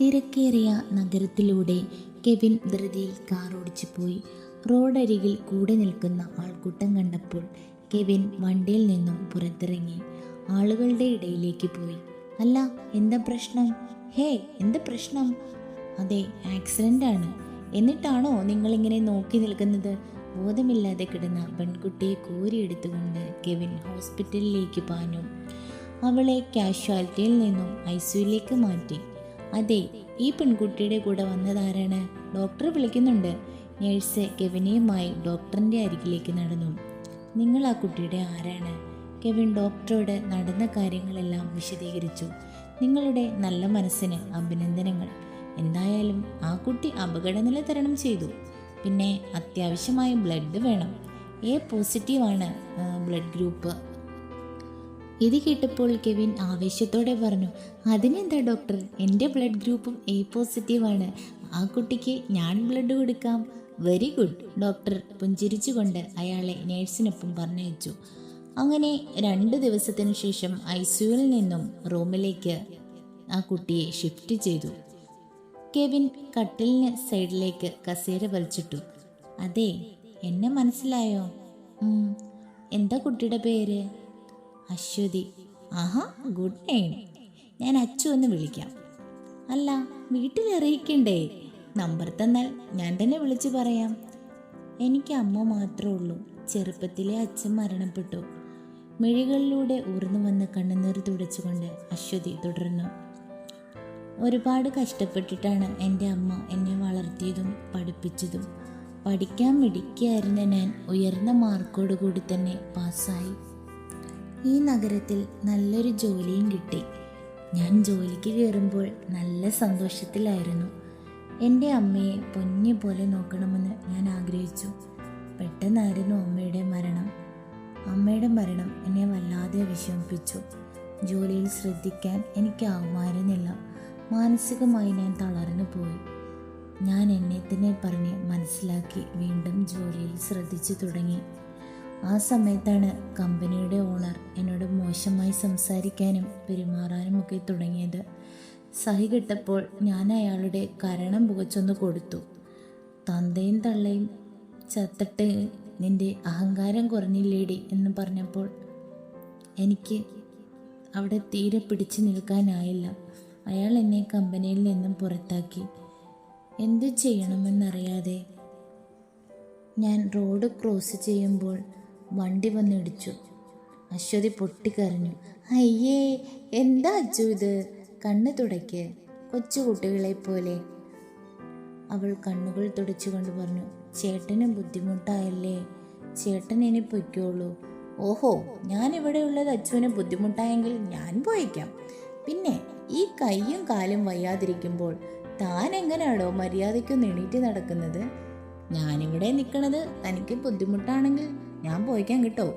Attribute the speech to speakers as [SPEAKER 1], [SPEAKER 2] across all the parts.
[SPEAKER 1] തിരക്കേറിയ നഗരത്തിലൂടെ കെവിൻ ധൃതിയിൽ കാർ ഓടിച്ചു പോയി റോഡരികിൽ കൂടെ നിൽക്കുന്ന ആൾക്കൂട്ടം കണ്ടപ്പോൾ കെവിൻ വണ്ടിയിൽ നിന്നും പുറത്തിറങ്ങി. ആളുകളുടെ ഇടയിലേക്ക് പോയി. അല്ല എന്താ പ്രശ്നം? ഹേ എന്താ പ്രശ്നം? അതെ ആക്സിഡന്റ് ആണ്. എന്നിട്ടാണോ നിങ്ങളിങ്ങനെ നോക്കി നിൽക്കുന്നത്? ബോധമില്ലാതെ കിടന്ന പെൺകുട്ടിയെ കോരിയെടുത്തുകൊണ്ട് കെവിൻ ഹോസ്പിറ്റലിലേക്ക് പാഞ്ഞു. അവളെ കാഷ്വാലിറ്റിയിൽ നിന്നും ഐസിയുയിലേക്ക് മാറ്റി. അതെ ഈ പെൺകുട്ടിയുടെ കൂടെ വന്നതാരാണ്? ഡോക്ടർ വിളിക്കുന്നുണ്ട്. നേഴ്സ് കെവിനെയുമായി ഡോക്ടറിന്റെ അരികിലേക്ക് നടന്നു. നിങ്ങൾ ആ കുട്ടിയുടെ ആരാണ്? കെവിൻ ഡോക്ടറോട് നടന്ന കാര്യങ്ങളെല്ലാം വിശദീകരിച്ചു. നിങ്ങളുടെ നല്ല മനസ്സിന് അഭിനന്ദനങ്ങൾ. എന്തായാലും ആ കുട്ടി അപകടനില തരണം ചെയ്തു. പിന്നെ അത്യാവശ്യമായ ബ്ലഡ് വേണം. എ പോസിറ്റീവാണ് ബ്ലഡ് ഗ്രൂപ്പ്. ഇത് കേട്ടപ്പോൾ കെവിൻ ആവേശത്തോടെ പറഞ്ഞു അതിനെന്താ ഡോക്ടർ എന്റെ ബ്ലഡ് ഗ്രൂപ്പും എ പോസിറ്റീവാണ് ആ കുട്ടിക്ക് ഞാൻ ബ്ലഡ് കൊടുക്കാം. വെരി ഗുഡ് ഡോക്ടർ പുഞ്ചിരിച്ചുകൊണ്ട് അയാളെ നേഴ്സിനൊപ്പം പറഞ്ഞയച്ചു. അങ്ങനെ രണ്ട് ദിവസത്തിനു ശേഷം ഐ സിയുവിൽ നിന്നും റൂമിലേക്ക് ആ കുട്ടിയെ ഷിഫ്റ്റ് ചെയ്തു. കെവിൻ കട്ടിലിന് സൈഡിലേക്ക് കസേര വലിച്ചിട്ടു. അതെ എന്നെ മനസ്സിലായോ? എന്താ കുട്ടിയുടെ പേര്? അശ്വതി. ആഹാ ഗുഡ് നെയിം ഞാൻ അച്ചു എന്ന് വിളിക്കാം. അല്ല വീട്ടിൽ അറിയിക്കണ്ടേ? നമ്പർ തന്നാൽ ഞാൻ തന്നെ വിളിച്ചു പറയാം. എനിക്ക് അമ്മ മാത്രമേ ഉള്ളൂ. ചെറുപ്പത്തിലെ അച്ഛൻ മരണപ്പെട്ടു. മിഴികളിലൂടെ ഊർന്നു വന്ന് കണ്ണുനീർ തുടച്ചുകൊണ്ട് അശ്വതി തുടർന്നു. ഒരുപാട് കഷ്ടപ്പെട്ടിട്ടാണ് എന്റെ അമ്മ എന്നെ വളർത്തിയതും പഠിപ്പിച്ചതും. പഠിക്കാൻ മിടിക്കായിരുന്ന ഞാൻ ഉയർന്ന മാർക്കോടുകൂടി തന്നെ പാസ്സായി ഈ നഗരത്തിൽ നല്ലൊരു ജോലിയും കിട്ടി. ഞാൻ ജോലിക്ക് കയറുമ്പോൾ നല്ല സന്തോഷത്തിലായിരുന്നു. എന്റെ അമ്മയെ പൊന്നു പോലെ നോക്കണമെന്ന് ഞാൻ ആഗ്രഹിച്ചു. പെട്ടെന്നായിരുന്നു അമ്മയുടെ മരണം. അമ്മയുടെ മരണം എന്നെ വല്ലാതെ വിഷമിപ്പിച്ചു. ജോലിയിൽ ശ്രദ്ധിക്കാൻ എനിക്കാവുമായിരുന്നില്ല മാനസികമായി ഞാൻ തളർന്നു പോയി. ഞാൻ എന്നെ തന്നെ പറഞ്ഞ് മനസ്സിലാക്കി വീണ്ടും ജോലിയിൽ ശ്രദ്ധിച്ചു തുടങ്ങി. ആ സമയത്താണ് കമ്പനിയുടെ ഓണർ എന്നോട് മോശമായി സംസാരിക്കാനും പെരുമാറാനും ഒക്കെ തുടങ്ങിയത്. സഹി കിട്ടപ്പോൾ ഞാൻ അയാളുടെ കരണം പുകച്ചൊന്ന് കൊടുത്തു. തന്തയും തള്ളയും ചത്തട്ട് നിന്റെ അഹങ്കാരം കുറഞ്ഞില്ലേടി എന്ന് പറഞ്ഞപ്പോൾ എനിക്ക് അവിടെ തീരെ പിടിച്ചു നിൽക്കാനായില്ല. അയാൾ എന്നെ കമ്പനിയിൽ നിന്നും പുറത്താക്കി. എന്തു ചെയ്യണമെന്നറിയാതെ ഞാൻ റോഡ് ക്രോസ് ചെയ്യുമ്പോൾ വണ്ടി വന്നിടിച്ചു അശ്വതി പൊട്ടിക്കരഞ്ഞു. അയ്യേ എന്താ അച്ചു ഇത്? കണ്ണു തുടയ്ക്ക്. കൊച്ചുകുട്ടികളെ പോലെ അവൾ കണ്ണുകൾ തുടച്ചുകൊണ്ട് പറഞ്ഞു ചേട്ടന് ബുദ്ധിമുട്ടായല്ലേ? ചേട്ടൻ ഇനി പൊയ്ക്കോളൂ. ഓഹോ ഞാൻ ഇവിടെ ഉള്ളത് അച്ചുവിന് ബുദ്ധിമുട്ടായെങ്കിൽ ഞാൻ പോയിക്കാം. പിന്നെ ഈ കൈയും കാലും വയ്യാതിരിക്കുമ്പോൾ താൻ എങ്ങനെയാണോ മര്യാദയ്ക്കൊന്ന് എണീറ്റ് നടക്കുന്നത്? ഞാനിവിടെ നിൽക്കണത് തനിക്ക് ബുദ്ധിമുട്ടാണെങ്കിൽ ഞാൻ പോയിക്കാൻ കിട്ടോ.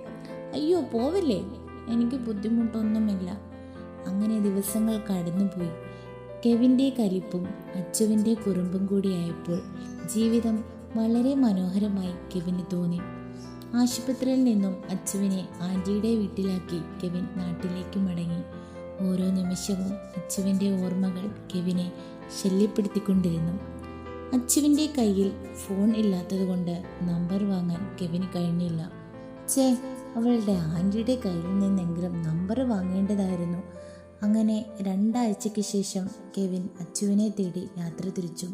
[SPEAKER 1] അയ്യോ പോവില്ലേ? എനിക്ക് ബുദ്ധിമുട്ടൊന്നുമില്ല. അങ്ങനെ ദിവസങ്ങൾ കടന്നുപോയി. കെവിന്റെ കലിപ്പും അച്ചുവിന്റെ കുറുമ്പും കൂടിയായപ്പോൾ ജീവിതം വളരെ മനോഹരമായി കെവിന് തോന്നി. ആശുപത്രിയിൽ നിന്നും അച്ചുവിനെ ആന്റിയുടെ വീട്ടിലാക്കി കെവിൻ നാട്ടിലേക്ക് മടങ്ങി. ഓരോ നിമിഷവും അച്ചുവിന്റെ ഓർമ്മകൾ കെവിനെ ശല്യപ്പെടുത്തിക്കൊണ്ടിരുന്നു. അച്ചുവിന്റെ കയ്യിൽ ഫോൺ ഇല്ലാത്തതുകൊണ്ട് നമ്പർ വാങ്ങാൻ കെവിന് കഴിഞ്ഞില്ല. ചേ അവളുടെ ആന്റിയുടെ കയ്യിൽ നിന്നെങ്കിലും നമ്പർ വാങ്ങേണ്ടതായിരുന്നു. അങ്ങനെ രണ്ടാഴ്ചയ്ക്ക് ശേഷം കെവിൻ അച്ചുവിനെ തേടി യാത്ര തിരിച്ചു.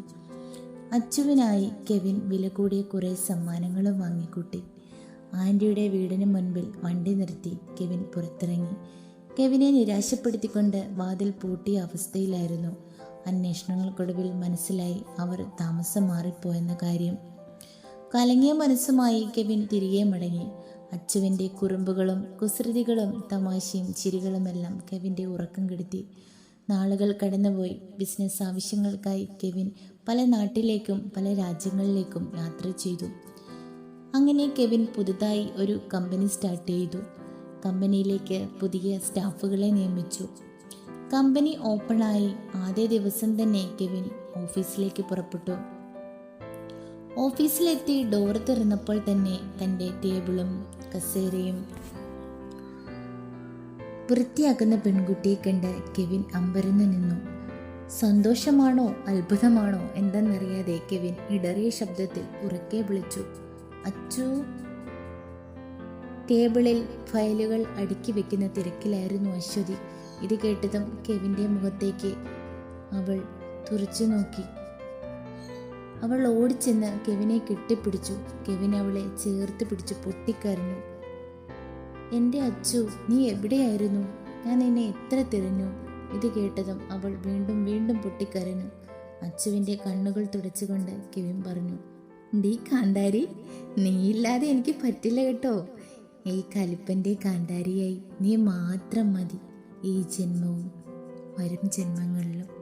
[SPEAKER 1] അച്ചുവിനായി കെവിൻ വില കൂടിയ കുറേ സമ്മാനങ്ങളും വാങ്ങിക്കൂട്ടി. ആന്റിയുടെ വീടിന് മുൻപിൽ വണ്ടി നിർത്തി കെവിൻ പുറത്തിറങ്ങി. കെവിനെ നിരാശപ്പെടുത്തിക്കൊണ്ട് വാതിൽ പൂട്ടിയ അവസ്ഥയിലായിരുന്നു. അന്വേഷണങ്ങൾക്കൊടുവിൽ മനസ്സിലായി അവർ താമസം മാറിപ്പോയെന്ന കാര്യം. കലങ്ങിയ മനസ്സുമായി കെവിൻ തിരികെ മടങ്ങി. അച്ചുവിന്റെ കുറുമ്പുകളും കുസൃതികളും തമാശയും ചിരികളുമെല്ലാം കെവിന്റെ ഉറക്കം കെടുത്തി. നാളുകൾ കടന്നുപോയി. ബിസിനസ് ആവശ്യങ്ങൾക്കായി കെവിൻ പല നാട്ടിലേക്കും പല രാജ്യങ്ങളിലേക്കും യാത്ര ചെയ്തു. അങ്ങനെ കെവിൻ പുതുതായി ഒരു കമ്പനി സ്റ്റാർട്ട് ചെയ്തു. കമ്പനിയിലേക്ക് പുതിയ സ്റ്റാഫുകളെ നിയമിച്ചു. കമ്പനി ഓപ്പൺ ഓപ്പണായി ആദ്യ ദിവസം തന്നെ കെവിൻ ഓഫീസിലേക്ക് പുറപ്പെട്ടു. ഓഫീസിലെത്തി ഡോർ തുറന്നപ്പോൾ തന്നെ തന്റെ ടേബിളും കസേരയും വൃത്തിയാക്കുന്ന പെൺകുട്ടിയെ കണ്ട് കെവിൻ അമ്പരന്ന് നിന്നു. സന്തോഷമാണോ? അത്ഭുതമാണോ? എന്തെന്നറിയാതെ കെവിൻ ഇടറിയ ശബ്ദത്തിൽ ഉറക്കെ വിളിച്ചു. അച്ചു ടേബിളിൽ ഫയലുകൾ അടുക്കി വെക്കുന്ന തിരക്കിലായിരുന്നു അശ്വതി. ഇത് കേട്ടതും കെവിന്റെ മുഖത്തേക്ക് അവൾ തുറച്ചു നോക്കി. അവൾ ഓടിച്ചെന്ന് കെവിനെ കെട്ടിപ്പിടിച്ചു. കെവിൻ അവളെ ചേർത്ത് പിടിച്ച് പൊട്ടിക്കരഞ്ഞു. എന്റെ അച്ചു നീ എവിടെയായിരുന്നു? ഞാൻ നിന്നെ എത്ര തിരഞ്ഞു? ഇത് കേട്ടതും അവൾ വീണ്ടും വീണ്ടും പൊട്ടിക്കരഞ്ഞു. അച്ചുവിന്റെ കണ്ണുകൾ തുടച്ചുകൊണ്ട് കെവിൻ പറഞ്ഞു ഡീ കാന്താരി നീയില്ലാതെ എനിക്ക് പറ്റില്ല കേട്ടോ. ഈ കലിപ്പന്റെ കാന്താരിയായി. നീ മാത്രം മതി. ഈ ജന്മവും വരും ജന്മങ്ങളിലും